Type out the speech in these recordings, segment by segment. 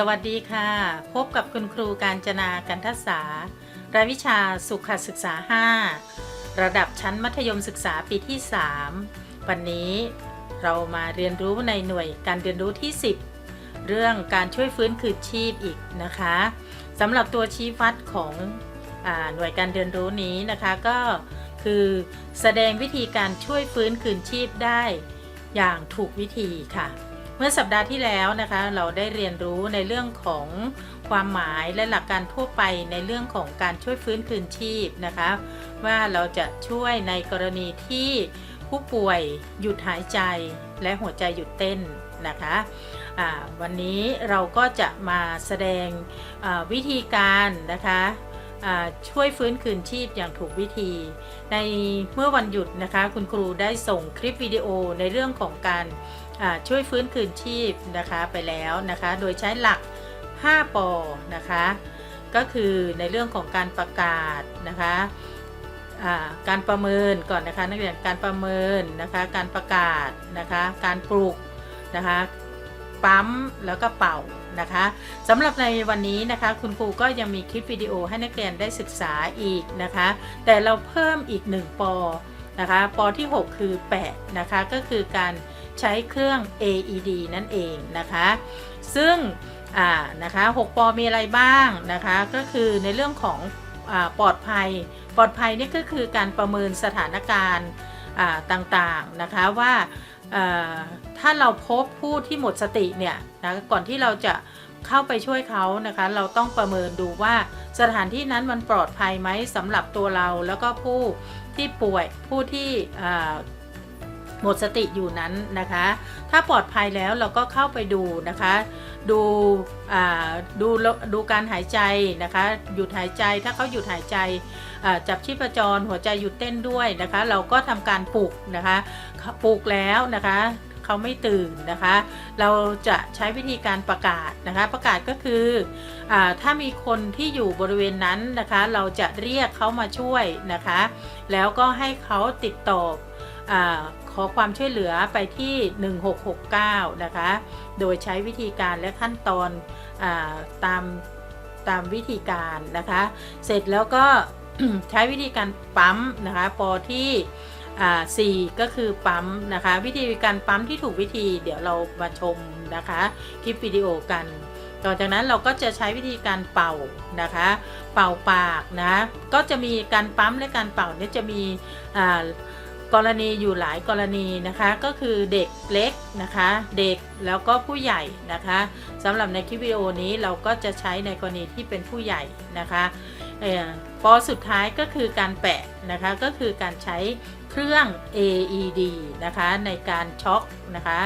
สวัสดีค่ะ พบกับคุณครูการจนากันทัศารายวิชาสุขศึกษา 5 ระดับชั้นมัธยมศึกษาปีที่ 3 วันนี้เรามาเรียนรู้ในหน่วยการเรียนรู้ที่ 10 เรื่องการช่วยฟื้นคืนชีพอีกนะคะสำหรับตัวชี้วัดของอหน่วยการเรียนรู้นี้นะคะก็คือแสดงวิธีการช่วยฟื้นคืนชีพได้อย่างถูกวิธีค่ะ เมื่อสัปดาห์ที่แล้วนะคะเราได้เรียนรู้ในเรื่องของความหมายและหลักการทั่วไปในเรื่องของการช่วยฟื้นคืนชีพนะคะ ว่าเราจะช่วยในกรณีที่ผู้ป่วยหยุดหายใจและหัวใจหยุดเต้นนะคะวันนี้เราก็จะมาแสดงวิธีการนะคะ ช่วยฟื้นคืนชีพอย่างถูกวิธี ในเมื่อวันหยุดนะคะคุณครูได้ส่งคลิปวิดีโอในเรื่องของการช่วยฟื้นคืนชีพนะคะไปแล้วนะคะโดยใช้หลัก 5ปอนะคะก็คือในเรื่องของการประกาศนะคะการประเมินก่อนนะคะนักเรียนการประเมินนะคะการประกาศนะคะการปลูกนะคะปั๊มแล้วก็เป่า นะคะสำหรับในวันนี้นะคะคุณครูก็ยังมีคลิปวิดีโอให้นักเรียนได้ศึกษาอีกนะคะ แต่เราเพิ่มอีก 1 ปอนะคะปอที่ 6 คือ 8 นะคะ ก็คือการใช้เครื่อง AED นั่นเองนะคะ ซึ่งอ่านะคะ6ปอมีอะไรบ้างนะคะ ก็คือในเรื่องของอปลอดภัย ปลอดภัยนี่ก็คือการประเมินสถานการณ์ ต่างๆนะคะว่าถ้าเราพบผู้ที่หมดสติเนี่ยนะก่อนที่เราจะเข้าไปช่วยเขานะคะ เราต้องประเมินดูว่าสถานที่นั้นมันปลอดภัยไหมสำหรับตัวเราแล้วก็ผู้ที่ป่วยผู้ที่ หมดสติอยู่นั้นนะคะ ถ้าปลอดภัยแล้วเราก็เข้าไปดูนะคะ ดูดูดูการหายใจนะคะ หยุดหายใจถ้าเขาหยุดหายใจจับชีพจรหัวใจหยุดเต้นด้วยนะคะ เราก็ทำการปลุกนะคะปลุกแล้วนะคะเขาไม่ตื่นนะคะ เราจะใช้วิธีการประกาศนะคะ ประกาศก็คืออถ้ามีคนที่อยู่บริเวณนั้นนะคะ เราจะเรียกเขามาช่วยนะคะ แล้วก็ให้เขาติดต่อ อาขอความช่วยเหลือไปที่ 1669 นะคะ โดยใช้วิธีการและขั้นตอนอตามตามวิธีการนะคะ เสร็จแล้วก็ใช้วิธีการปั๊มนะคะปอที่อ่า4ก็คือปั๊มนะคะ วิธีการปั๊มที่ถูกวิธีเดี๋ยวเรามาชมนะคะ คลิปวิดีโอกัน ต่อจากนั้นเราก็จะใช้วิธีการเป่านะคะ เป่าปากนะ ก็จะมีการปั๊มและการเป่าเนี่ยจะมี กรณีอยู่หลายกรณีนะคะก็คือเด็กเล็กนะคะ เด็กแล้วก็ผู้ใหญ่นะคะสำหรับในคลิปวิดีโอนี้เราก็จะใช้ในกรณีที่เป็นผู้ใหญ่นะคะเอ่อปอสุดท้ายก็คือการแปะนะคะก็คือการใช้เครื่อง AED นะคะในการช็อกนะคะ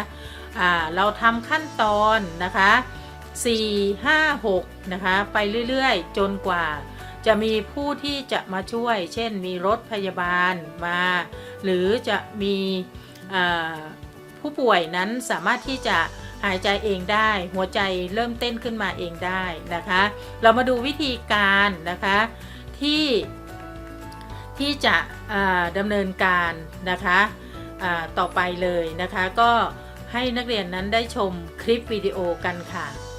เราทำขั้นตอนนะคะ4 5 6นะคะไปเรื่อยๆ จนกว่า จะมีผู้ที่จะมาช่วย เช่นมีรถพยาบาลมา หรือจะมีผู้ป่วยนั้นสามารถที่จะหายใจเองได้ หัวใจเริ่มเต้นขึ้นมาเองได้นะคะ เรามาดูวิธีการนะคะที่ที่จะดำเนินการนะคะต่อไปเลยนะคะ ก็ให้นักเรียนนั้นได้ชมคลิปวิดีโอกันค่ะ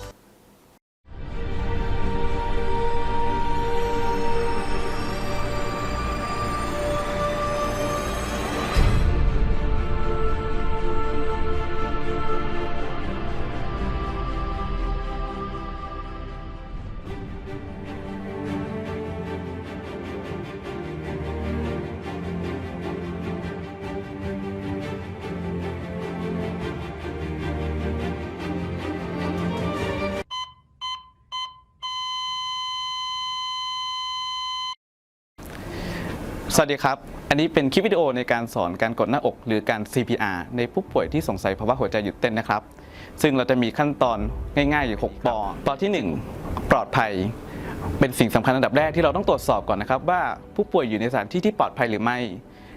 สวัสดีครับ อันนี้เป็นคลิปวิดีโอในการสอนการกดหน้าอก หรือการ CPR ในผู้ป่วยที่สงสัยภาวะหัวใจหยุดเต้นนะครับ ซึ่งเราจะมีขั้นตอนง่ายๆอยู่ 6 ปอปอที่ 1 ปลอดภัย เป็นสิ่งสำคัญอันดับแรกที่เราต้องตรวจสอบก่อนนะครับ ว่าผู้ป่วยอยู่ในสถานที่ที่ปลอดภัยหรือไม่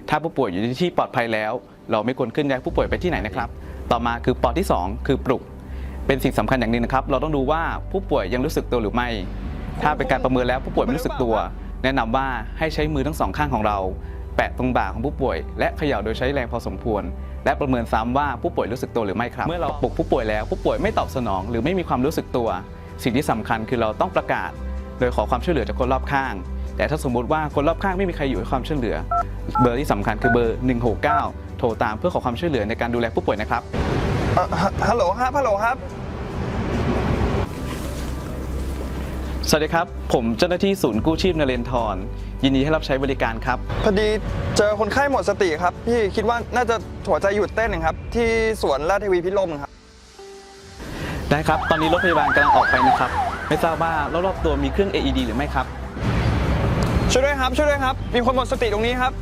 ถ้าผู้ป่วยอยู่ในที่ปลอดภัยแล้ว เราไม่ควรขึ้นย้ายผู้ป่วยไปที่ไหนนะครับ ต่อมาคือปอที่ 2 คือปลุก เป็นสิ่งสำคัญอย่างหนึ่งนะครับ เราต้องดูว่าผู้ป่วยยังรู้สึกตัวหรือไม่ ถ้าเป็นการประเมินแล้วผู้ป่วยไม่รู้สึกตัว แนะนำว่าให้ใช้มือทั้งสองข้างของเรา แปะตรงบ่าของผู้ป่วย และเขย่าโดยใช้แรงพอสมควร และประเมินซ้ำว่าผู้ป่วยรู้สึกตัวหรือไม่ครับ เมื่อเราปลุกผู้ป่วยแล้วผู้ป่วยไม่ตอบสนอง หรือไม่มีความรู้สึกตัว สิ่งที่สำคัญคือเราต้องประกาศ โดยขอความช่วยเหลือจากคนรอบข้าง แต่ถ้าสมมุติว่าคนรอบข้างไม่มีใครอยู่ให้ความช่วยเหลือ เบอร์ที่สำคัญคือเบอร์ 169 โทรตามเพื่อขอความช่วยเหลือในการดูแลผู้ป่วยนะครับเอ่อฮะฮัลโหลครับฮัลโหลครับ สวัสดีครับ ผมเจ้าหน้าที่ศูนย์กู้ชีพนเรนทรยินดีให้รับใช้บริการครับ พอดีเจอคนไข้หมดสติครับ พี่คิดว่าน่าจะหัวใจหยุดเต้นนะครับ ที่สวนราชเทวีพิรมครับ ได้ครับ ตอนนี้รถพยาบาลกำลังออกไปนะครับ ไม่ทราบว่ารอบๆตัวมีเครื่อง AED หรือไม่ครับ ช่วยด้วยครับ ช่วยด้วยครับ มีคนหมดสติตรงนี้ครับ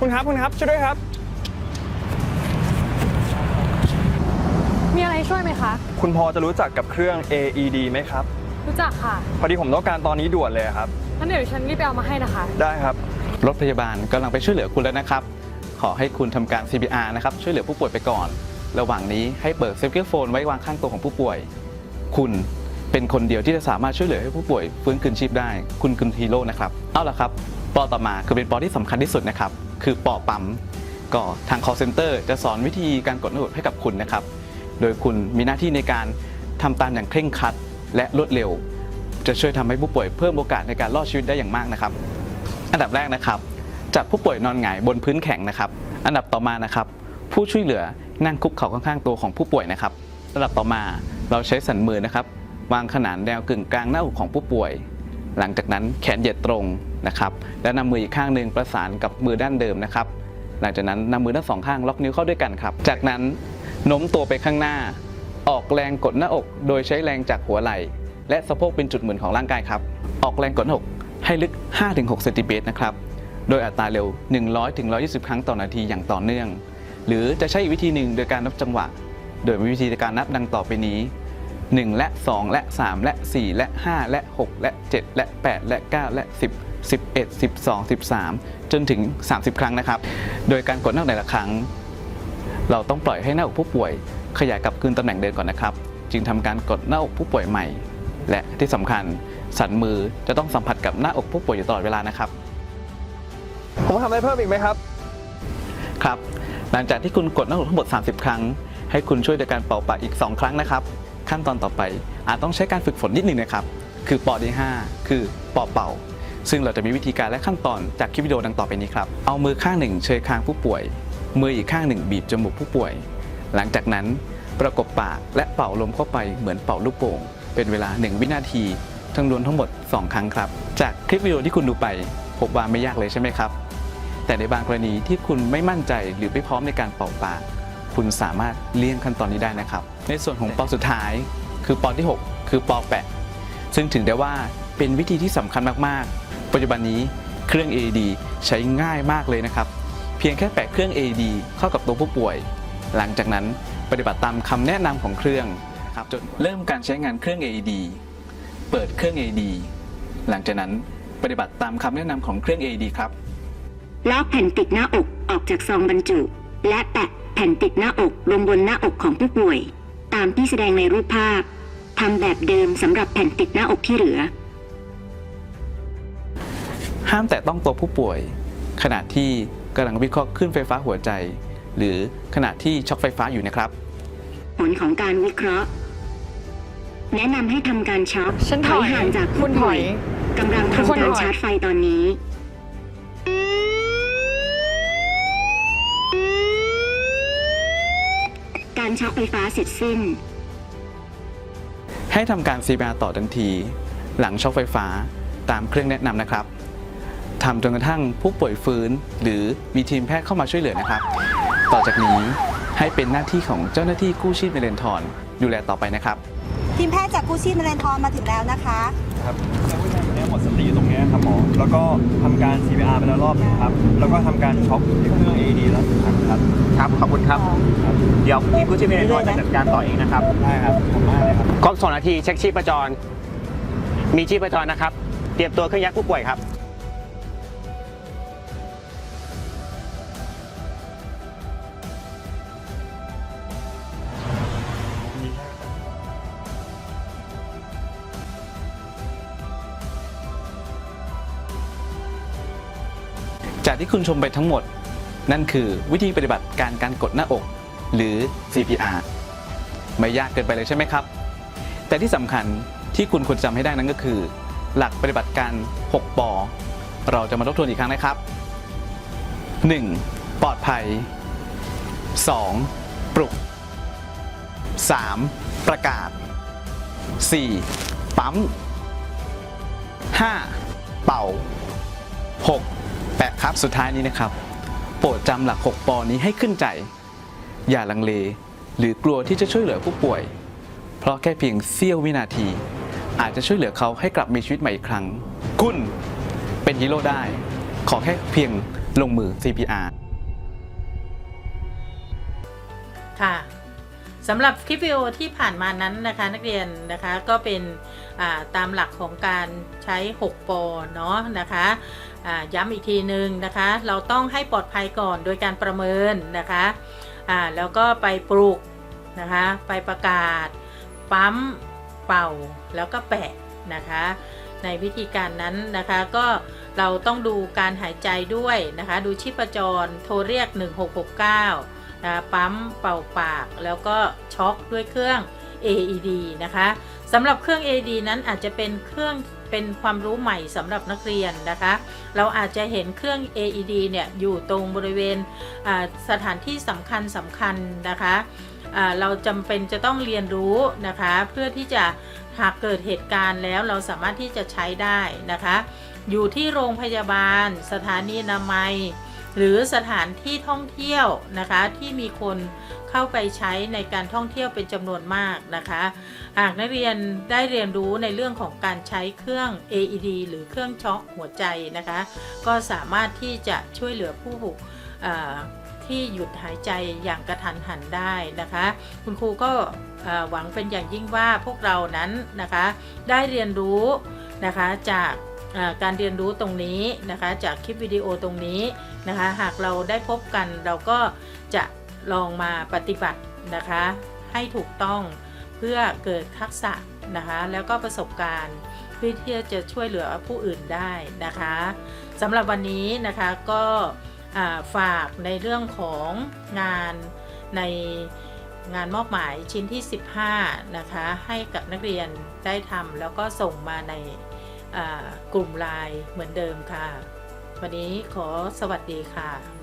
คุณครับคุณครับ ช่วยด้วยครับ มีอะไรช่วยไหมคะ คุณพอจะรู้จักกับเครื่อง AED ไหมครับ รู้จักค่ะพอดีผมต้องการตอนนี้ด่วนเลยครับ งั้นเดี๋ยวฉันรีบไปเอามาให้นะคะ ได้ครับ รถพยาบาลกำลังไปช่วยเหลือคุณแล้วนะครับ ขอให้คุณทำการ CPR นะครับ ช่วยเหลือผู้ป่วยไปก่อน ระหว่างนี้ให้เปิดเซฟเกอร์โฟนไว้วางข้างตัวของผู้ป่วย คุณเป็นคนเดียวที่จะสามารถช่วยเหลือให้ผู้ป่วยฟื้นคืนชีพได้ คุณคือฮีโร่นะครับ เอาละครับ ปอต่อมาคือเป็นปอที่สำคัญที่สุดนะครับ คือปอปั๊ม ก็ทาง call center จะสอนวิธีการกดหนุดให้กับคุณนะครับ โดยคุณมีหน้าที่ในการทำตามอย่างเคร่งครัด และรวดเร็ว จะช่วยทำให้ผู้ป่วยเพิ่มโอกาสในการรอดชีวิตได้อย่างมากนะครับ อันดับแรกนะครับ จัดผู้ป่วยนอนหงายบนพื้นแข็งนะครับ อันดับต่อมานะครับ ผู้ช่วยเหลือนั่งคุกเข่าข้างๆตัวของผู้ป่วยนะครับอันดับต่อมาเราใช้สันมือนะครับ วางขนานแนวกึ่งกลางหน้าอกของผู้ป่วย หลังจากนั้นแขนเหยียดตรงนะครับ และนำมืออีกข้างหนึ่งประสานกับมือด้านเดิมนะครับ หลังจากนั้นนำมือทั้งสองข้างล็อกนิ้วเข้าด้วยกันครับ จากนั้นโน้มตัวไปข้างหน้า ออกแรงกดหน้าอก โดยใช้แรงจากหัวไหล่และสะโพกเป็นจุดหมุนของร่างกายครับ ออกแรงกดหน้าอกให้ลึก 5-6เซนติเมตรนะครับ โดยอัตราเร็ว 100-120 ครั้งต่อนาทีอย่างต่อเนื่อง หรือจะใช้อีกวิธีหนึ่งโดยการนับจังหวะ โดยมีวิธีการนับดังต่อไปนี้ 1 และ 2 และ 3 และ 4 และ 5 และ 6 และ 7 และ 8 และ 9 และ 10 11 12 13 จนถึง 30 ครั้งนะครับ โดยการกดหน้าอกแต่ละครั้ง เราต้องปล่อยให้หน้าอกผู้ป่วย ขยายกลับคืนตำแหน่งเดิมก่อนนะครับ จึงทำการกดหน้าอกผู้ป่วยใหม่ และที่สำคัญสันมือจะต้องสัมผัสกับหน้าอกผู้ป่วยอยู่ตลอดเวลานะครับ ผมทำอะไรเพิ่มอีกไหมครับ ครับ หลังจากที่คุณกดหน้าอกทั้งหมด 30 ครั้ง ให้คุณช่วยโดยการเป่าปากอีก 2 ครั้งนะครับ ขั้นตอนต่อไปอาจต้องใช้การฝึกฝนนิดหนึ่งนะครับ คือปอที่5คือปอเป่าซึ่งเราจะมีวิธีการและขั้นตอนจากคลิปวิดีโอดังต่อไปนี้ครับ เอามือข้างหนึ่งเชยคางผู้ป่วย มืออีกข้างหนึ่งบีบจมูกผู้ป่วย หลังจากนั้นประกบปากและเป่าลมเข้าไปเหมือนเป่าลูกโป่ง เป็นเวลา 1 วินาที ทั้งรวมทั้งหมด 2 ครั้งครับ จากคลิปวิดีโอที่คุณดูไปพบว่าไม่ยากเลยใช่ไหมครับ แต่ในบางกรณีที่คุณไม่มั่นใจหรือไม่พร้อมในการเป่าปาก คุณสามารถเลี่ยงขั้นตอนนี้ได้นะครับ ในส่วนของปอสุดท้าย คือปอที่ 6 คือปอแปะซึ่งถือได้ว่าเป็นวิธีที่สำคัญมากๆ ปัจจุบันนี้เครื่อง AED ใช้ง่ายมากเลยนะครับ เพียงแค่แปะเครื่อง AED เข้ากับตัวผู้ป่วย หลังจากนั้นปฏิบัติตามคำแนะนำของเครื่องครับจนเริ่มการใช้งานเครื่อง AED เปิดเครื่อง AED หลังจากนั้นปฏิบัติตามคำแนะนำของเครื่อง AED ครับลอกแผ่นติดหน้าอกออกจากซองบรรจุ และแปะแผ่นติดหน้าอกลงบนหน้าอกของผู้ป่วย ตามที่แสดงในรูปภาพทำแบบเดิมสำหรับแผ่นติดหน้าอกที่เหลือ ห้ามแตะต้องตัวผู้ป่วย ขณะที่กำลังวิเคราะห์คลื่นไฟฟ้าหัวใจ หรือขณะที่ช็อคไฟฟ้าอยู่นะครับ ผลของการวิเคราะห์ แนะนำให้ทำการช็อคฉันถอยห่างจากคุผู้ณถป่อวยย กำลังทุกคนทำการถอย ชาร์จไฟตอนนี้ การช็อคไฟฟ้าเสร็จสิ้น ให้ทำการ CPR ต่อทันที หลังช็อคไฟฟ้าตามเครื่องแนะนำนะครับทำจนกระทั่งผู้ป่วยฟื้น หรือมีทีมแพทย์เข้ามาช่วยเหลือนะครับ ต่อจากนี้ให้เป็นหน้าที่ของเจ้าหน้าที่กู้ชีพในเรนทอนดูแลต่อไปนะครับ ทีมแพทย์จากกู้ชีพนเรนทรมาถึงแล้วนะคะครับแล้วผู้ชายคนนี้หมดสติอยู่ตรงนี้ครับหมอ แล้วก็ทำการ CPR ไปแล้วรอบหนึงครับ แล้วก็ทำการช็อคที่เครื่อง AED แล้วหนึ่งครั้งครับ ครับ ขอบคุณครับ เดี๋ยวทีมกู้ชีพเมนทอจะจัดการต่อเองนะครับ ได้ครับ ขอบคุณมากเลยครับ ครบสองนาทีเช็คชีพจร มีชีพจรนะครับ เตรียมตัวเครื่องยักษ์ผู้ป่วยครับ จากที่คุณชมไปทั้งหมด นั่นคือวิธีปฏิบัติการการกดหน้าอก หรือ CPR ไม่ยากเกินไปเลยใช่ไหมครับ แต่ที่สำคัญที่คุณควรจำให้ได้นั้นก็คือ หลักปฏิบัติการ 6ปอเราจะมาทบทวนอีกครั้งนะครับ 1. ปลอดภัย 2. ปลุก 3. ประกาศ 4. ปั๊ม 5. เป่า 6. แปะครับสุดท้ายนี้นะครับ โปรดจำหลัก 6ปอนี้ให้ขึ้นใจ อย่าลังเล หรือกลัวที่จะช่วยเหลือผู้ป่วย เพราะแค่เพียงเสี้ยววินาที อาจจะช่วยเหลือเขาให้กลับมีชีวิตใหม่อีกครั้ง คุณเป็นฮีโร่ได้ ขอแค่เพียงลงมือ CPR ค่ะ สำหรับคลิปวิดีโอที่ผ่านมานั้นนะคะ นักเรียนนะคะก็เป็นตามหลักของการใช้ 6ปอเนาะนะคะย้ำอีกทีหนึ่งนะคะ เราต้องให้ปลอดภัยก่อนโดยการประเมินนะคะแล้วก็ไปปลูกนะคะไปประกาศ ปั๊มเป่าแล้วก็แปะนะคะ ในวิธีการนั้นนะคะก็เราต้องดูการหายใจด้วยนะคะ ดูชีพจรโทรเรียก 1669 ปั๊มเป่าปาก แล้วก็ช็อกด้วยเครื่อง AED นะคะสำหรับเครื่อง AED นั้นอาจจะเป็นเครื่องเป็นความรู้ใหม่สำหรับนักเรียนนะคะ เราอาจจะเห็นเครื่อง AED เนี่ยอยู่ตรงบริเวณสถานที่สำคัญสำคัญนะคะเราจำเป็นจะต้องเรียนรู้นะคะ เพื่อที่จะหากเกิดเหตุการณ์แล้วเราสามารถที่จะใช้ได้นะคะ อยู่ที่โรงพยาบาล สถานีนามัย หรือสถานที่ท่องเที่ยวนะคะที่มีคนเข้าไปใช้ในการท่องเที่ยวเป็นจำนวนมากนะคะ หากนักเรียนได้เรียนรู้ในเรื่องของการใช้เครื่อง AED หรือเครื่องช็อคหัวใจนะคะ ก็สามารถที่จะช่วยเหลือผู้เอ่อที่หยุดหายใจอย่างกระทันหันได้นะคะ คุณครูก็หวังเป็นอย่างยิ่งว่าพวกเรานั้นนะคะ ได้เรียนรู้นะคะจาก การเรียนรู้ตรงนี้นะคะจากคลิปวิดีโอตรงนี้นะคะหากเราได้พบกันเราก็จะลองมาปฏิบัตินะคะให้ถูกต้องเพื่อเกิดทักษะนะคะแล้วก็ประสบการณ์เพื่อที่จะช่วยเหลือผู้อื่นได้นะคะสำหรับวันนี้นะคะก็ฝากในเรื่องของงานในงานมอบหมายชิ้นที่ 15 นะคะ ให้กับนักเรียนได้ทำแล้วก็ส่งมาใน กลุ่มไลน์เหมือนเดิมค่ะ วันนี้ขอสวัสดีค่ะ